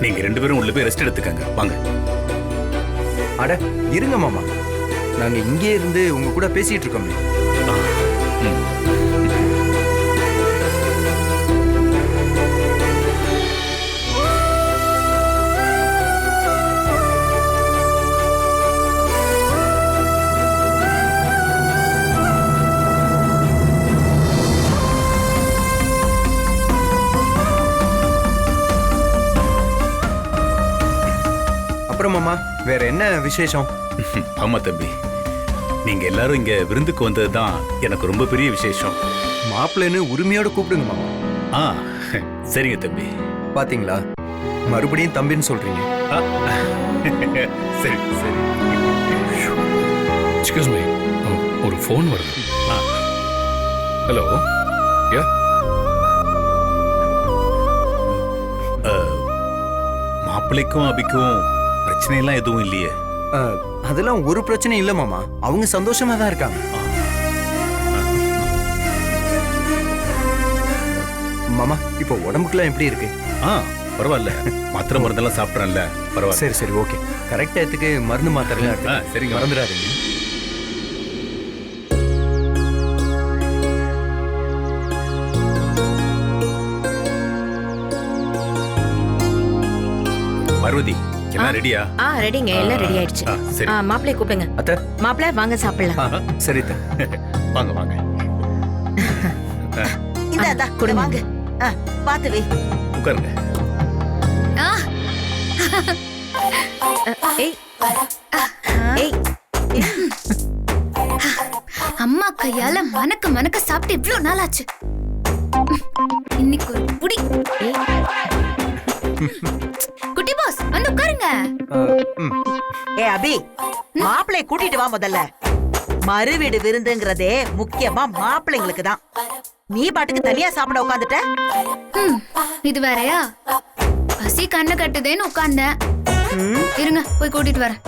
நீங்க ரெண்டு பேரும் உள்ள போய் ரெஸ்ட் எடுத்துக்கங்க. வாங்க. அட இருங்க மாமா. நாங்க இங்கே இருந்து உங்க கூட பேசிட்டு இருக்கோமே. மாமா வேற என்ன விசேஷம்? ஆமா தம்பி. நீங்க எல்லாரும் இங்க விருந்துக்கு வந்தது தான் எனக்கு ரொம்ப பெரிய விசேஷம். மாப்பிள்ளைன்னு உரிமையோட கூப்பிடுங்க மாமா. ஆ சரிங்க தம்பி. பாத்தீங்களா? மறுபடியும் தம்பின்னு சொல்றீங்க. ஆ, சரி சரி. எக்ஸ்கியூஸ் மீ ஒரு ஃபோன் வருது. ஆ. ஹலோ யா மாப்பிள்ளைக்கும் அபிக்கும் பிரச்சனை எல்லாம் எதுவும் இல்லையே. அதெல்லாம் ஒரு பிரச்சனையும் இல்ல மாமா. அவங்க சந்தோஷமா தான் இருக்காங்க. மாமா இப்போ உடம்புக்குலாம் எப்படி இருக்கு? ஆ பரவாயில்ல. மாத்திரை மருந்தெல்லாம் சாப்பிட்றேன்ல. பரவாயில்ல. சரி சரி ஓகே. கரெக்ட் டயத்துக்கு மருந்து மாத்திரைலாம் எடுத்து சரிங்க. மறந்துடாதீங்க. பார்வதி எல்லாம். ரெடியா ஆ ரெடிங்க எல்லாம் ரெடி ஆயிடுச்சு. சரி. ஆ மாப்பிளைய கூப்பிடுங்க. அத்த? மாப்பிளை வாங்க சாப்பிடலாம். சரி. வாங்க வாங்க. இந்த ஆ, அதான் கொடுங்க. வாங்க. ஆ, பாத்து வை. உட்காருங்க. ஏய். ஏய். அம்மா கையால மணக்க மணக்க சாப்பிட்டு இவ்ளோ நாள் ஆச்சு இன்னைக்கு ஒரு புடி. ம். ஏ அபி மாப்பிளைய கூட்டிட்டு வா முதல்ல. மறுவீடு விருந்துங்கிறதே முக்கியமா மாப்பிள்ளைங்களுக்கு தான். நீ பாட்டுக்கு தனியா சாப்பிட உட்காந்துட்ட? ம், இது வேறயா? பசி கண்ணு கட்டுதேன்னு உட்கார்ந்தேன் இருங்க போய் கூட்டிட்டு வரேன்.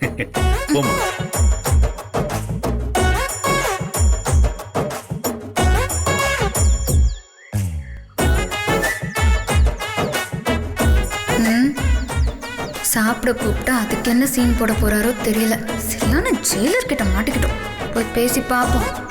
சாப்பிட கூப்பிட்டா அதுக்கு என்ன சீன் போட போறாரோ தெரியல. சரியான ஜெயிலர் கிட்ட மாட்டிக்கிட்டோம். போய் பேசி பார்ப்போம்.